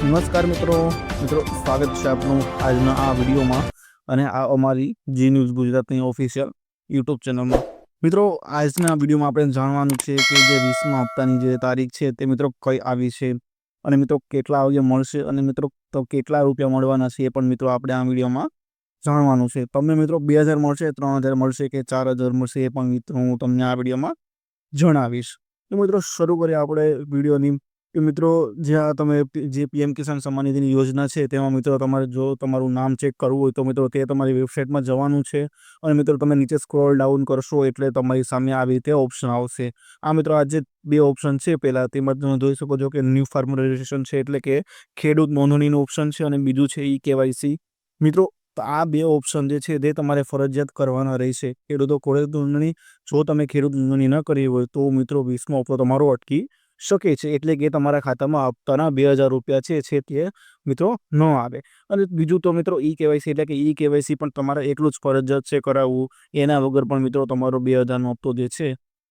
નમસ્કાર મિત્રો. મિત્રો, સ્વાગત છે આપનું આજના આ વિડીયોમાં અને આ અમારી જી ન્યૂઝ ગુજરાતની ઓફિશિયલ યુટ્યુબ ચેનલમાં. મિત્રો, આજના વિડીયોમાં આપણે જાણવાનું છે કે જે વીસમા હપ્તાની જે તારીખ છે તે મિત્રો કઈ આવી છે અને મિત્રો કેટલા વાગે મળશે અને મિત્રો તો કેટલા રૂપિયા મળવાના છે એ પણ મિત્રો આપણે આ વિડીયોમાં જાણવાનું છે. તમને મિત્રો બે હજાર મળશે, ત્રણ હજાર મળશે કે ચાર હજાર મળશે એ પણ મિત્રો હું તમને આ વિડીયોમાં જણાવીશ. તો મિત્રો, શરૂ કરીએ આપણે વિડીયોની. કે મિત્રો, જ્યાં તમે જે પીએમ કિસાન સન્માન નિધિની યોજના છે, તેમાં મિત્રો તમારે જો તમારું નામ ચેક કરવું હોય તો મિત્રો તે તમારી વેબસાઇટમાં જવાનું છે. અને મિત્રો તમે નીચે સ્ક્રોલ ડાઉન કરશો એટલે તમારી સામે આવી રીતે ઓપ્શન આવશે. આ મિત્રો આ જે બે ઓપ્શન છે, પહેલાં તેમાં તમે જોઈ શકો છો કે ન્યૂ ફાર્મર રજિસ્ટ્રેશન છે એટલે કે ખેડૂત નોંધણીનું ઓપ્શન છે અને બીજું છે ઈ કેવાયસી. મિત્રો, આ બે ઓપ્શન જે છે તે તમારે ફરજિયાત કરવાના રહેશે. ખેડૂતો ખેડૂત નોંધણી, જો તમે ખેડૂત નોંધણી ન કરી હોય તો મિત્રો વીસમો હપ્તો તમારો અટકી શકે છે, એટલે કે તમારા ખાતામાં હપ્તાના બે હજાર રૂપિયા છે છે તે મિત્રો ન આવે. અને બીજું તો મિત્રો ઈ કેવાયસી એટલે કે ઈ કેવાયસી પણ તમારે એટલું જ ફરજિયાત છે કરાવવું. એના વગર પણ મિત્રો તમારો બે હજારનો હપ્તો જે છે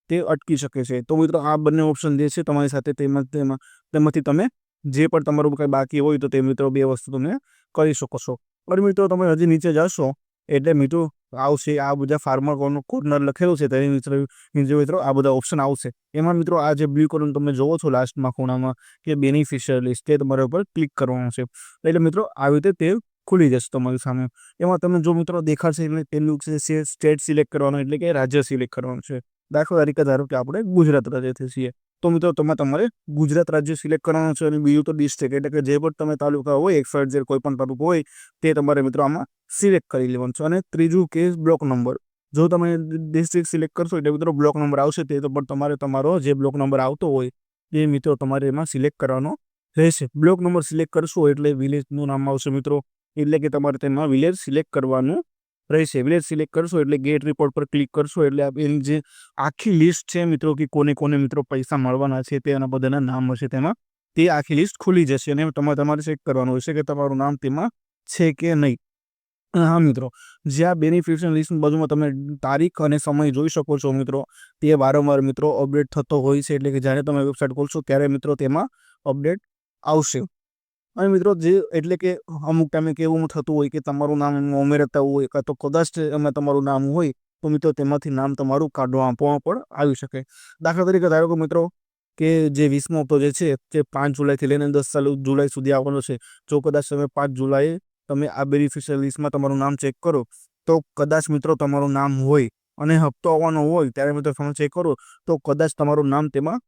તે અટકી શકે છે. તો મિત્રો આ બંને ઓપ્શન જે છે તમારી સાથે તેમાં તેમાં, તેમાંથી તમે જે પણ તમારું કંઈ બાકી હોય તો તે મિત્રો બે વસ્તુ તમે કરી શકો છો. અને મિત્રો તમે હજી નીચે જશો એટલે મિત્રો આવશે, આ બધા ફાર્મર કોર્નર લખેલું છે, તેની મિત્રો મિત્રો આ બધા ઓપ્શન આવશે. એમાં મિત્રો, આ જે બ્લુ કલર તમે જોવો છો લાસ્ટમાં ખૂણામાં કે બેનિફિશિયર લિસ્ટ તે તમારા ઉપર ક્લિક કરવાનું છે. એટલે મિત્રો, આવી રીતે તે ખુલી જશે તમારી સામે. એમાં તમે જો મિત્રો દેખાડશે એટલે પેલું છે સ્ટેટ સિલેક્ટ કરવાનું એટલે કે રાજ્ય સિલેક્ટ કરવાનું છે. દાખલા તરીકે ધારો કે આપણે ગુજરાત રાજ્યથી છીએ. તો મિત્રો, તમે તમારે ગુજરાત રાજ્ય સિલેક્ટ કરવાનું છે અને બીજું તો ડિસ્ટ્રિક્ટ એટલે કે જે પણ તમે તાલુકા હોય એક્સવાઇડ જે કોઈ પણ તાલુકો હોય, તે તમારે મિત્રો આમાં સિલેક્ટ કરી લેવાનું છે. અને ત્રીજું કે બ્લોક નંબર જો તમે ડિસ્ટ્રિક્ટ સિલેક્ટ કરશો, એટલે મિત્રો બ્લોક નંબર આવશે, તે તો પણ તમારે તમારો જે બ્લોક નંબર આવતો હોય, એ મિત્રો તમારે એમાં સિલેક્ટ કરવાનો રહેશે. બ્લોક નંબર સિલેક્ટ કરશો એટલે વિલેજનું નામ આવશે મિત્રો. એટલે કે તમારે તેમાં વિલેજ સિલેક્ટ કરવાનું રહેશે. વિલેજ સિલેક્ટ કરશો એટલે ગેટ રિપોર્ટ પર ક્લિક કરશો એટલે એની જે આખી લિસ્ટ છે મિત્રો કે કોને કોને મિત્રો પૈસા મળવાના છે તે એના બધાના નામ હશે તેમાં, તે આખી લિસ્ટ ખુલી જશે અને તમારે તમારે ચેક કરવાનું હશે કે તમારું નામ તેમાં છે કે નહીં. હા મિત્રો, જે આ બેનિફિશિયલ લિસ્ટની બાજુમાં તમે તારીખ અને સમય જોઈ શકો છો મિત્રો, તે વારંવાર મિત્રો અપડેટ થતો હોય છે એટલે કે જ્યારે તમે વેબસાઇટ ખોલશો ત્યારે મિત્રો તેમાં અપડેટ આવશે. અને મિત્રો જે એટલે કે અમુક ટાઈમે કેવું થતું હોય કે તમારું નામ ઉમેરતા હોય કાં તો કદાચ એમાં તમારું નામ હોય, તો મિત્રો તેમાંથી નામ તમારું કાઢવા આપવામાં પણ આવી શકે. દાખલા તરીકે ધારો કે મિત્રો કે જે વીસમો હપ્તો જે છે તે પાંચ જુલાઈથી લઈને દસ જુલાઈ સુધી આવવાનો છે. જો કદાચ તમે પાંચ જુલાઈએ તમે આ બેનિફિશિયલ લિસ્ટમાં તમારું નામ ચેક કરો, તો કદાચ મિત્રો તમારું નામ હોય અને હપ્તો આવવાનો હોય ત્યારે મિત્રો તમે ચેક કરો, તો કદાચ તમારું નામ તેમાં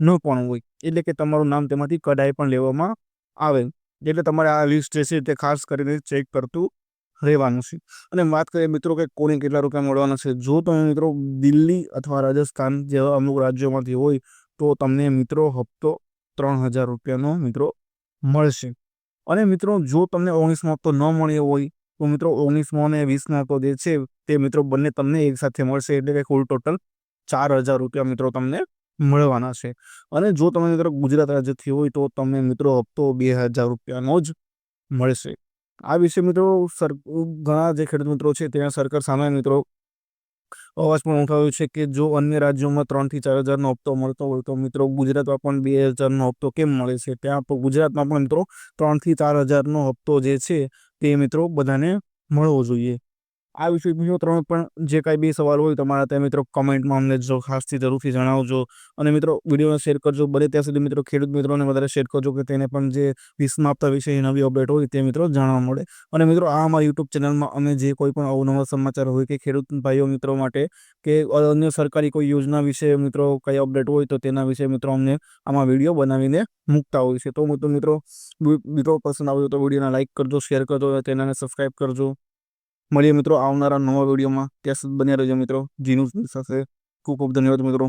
ન પણ હોય. એટલે કે તમારું નામ તેમાંથી કઢાઈ પણ લેવામાં આવે. એટલે તમારે આ લિસ્ટ જે છે તે ખાસ કરીને ચેક કરતું રહેવાનું છે. અને વાત કરીએ મિત્રો કે કોને કેટલા રૂપિયા મળવાના છે. જો તમે મિત્રો દિલ્હી અથવા રાજસ્થાન જેવા અમુક રાજ્યોમાંથી હોય, તો તમને મિત્રો હપ્તો ત્રણ હજાર રૂપિયાનો મિત્રો મળશે. અને મિત્રો જો તમને ઓગણીસમો હપ્તો ન મળ્યો હોય, તો મિત્રો ઓગણીસમો અને વીસમો હપ્તો જે છે તે મિત્રો બંને તમને એકસાથે મળશે. એટલે કે કુલ ટોટલ ચાર હજાર રૂપિયા મિત્રો તમને મળવાના છે. અને જો તમે મિત્રો ગુજરાત રાજ્યથી હોય તો તમને મિત્રો હપ્તો બે હજાર રૂપિયાનો જ મળશે. આ વિશે મિત્રો સર, ઘણા જે ખેડૂત મિત્રો છે ત્યાં સરકાર સામે મિત્રો અવાજ પણ ઉઠાવ્યો છે કે જો અન્ય રાજ્યોમાં ત્રણથી ચાર હજારનો હપ્તો મળતો હોય તો મિત્રો ગુજરાતમાં પણ બે હજારનો હપ્તો કેમ મળે છે? ત્યાં પણ ગુજરાતમાં પણ મિત્રો ત્રણથી ચાર હજારનો હપ્તો જે છે તે મિત્રો બધાને મળવો જોઈએ. આ મિત્રો ત્રણ પણ જે કાંઈ બી સવાલ હોય તમારા ત્યાં મિત્રો કમેન્ટમાં અમને જો ખાસથી જરૂરથી જણાવજો. અને મિત્રો વિડીયોને શેર કરજો. બને ત્યાં સુધી મિત્રો ખેડૂત મિત્રોને વધારે શેર કરજો કે તેને પણ જે વીસમા હપ્તા વિશે નવી અપડેટ હોય તે મિત્રો જાણવા મળે. અને મિત્રો, આ અમારા યુટ્યુબ ચેનલમાં અમે જે કોઈ પણ અવનવા સમાચાર હોય કે ખેડૂત ભાઈઓ મિત્રો માટે કે અન્ય સરકારી કોઈ યોજના વિશે મિત્રો કઈ અપડેટ હોય તો તેના વિશે મિત્રો અમને આમાં વીડિયો બનાવીને મૂકતા હોય છે. તો મિત્રો મિત્રો પસંદ આવ્યો તો વિડીયોને લાઇક કરજો શેર કરજો ચેનલને સબસ્ક્રાઈબ કરજો. મળીએ મિત્રો આવનારા નવા વિડીયોમાં. ત્યાં સુધી બન્યા રહેજો મિત્રો. જીનું સાથે ખૂબ ખૂબ ધન્યવાદ મિત્રો.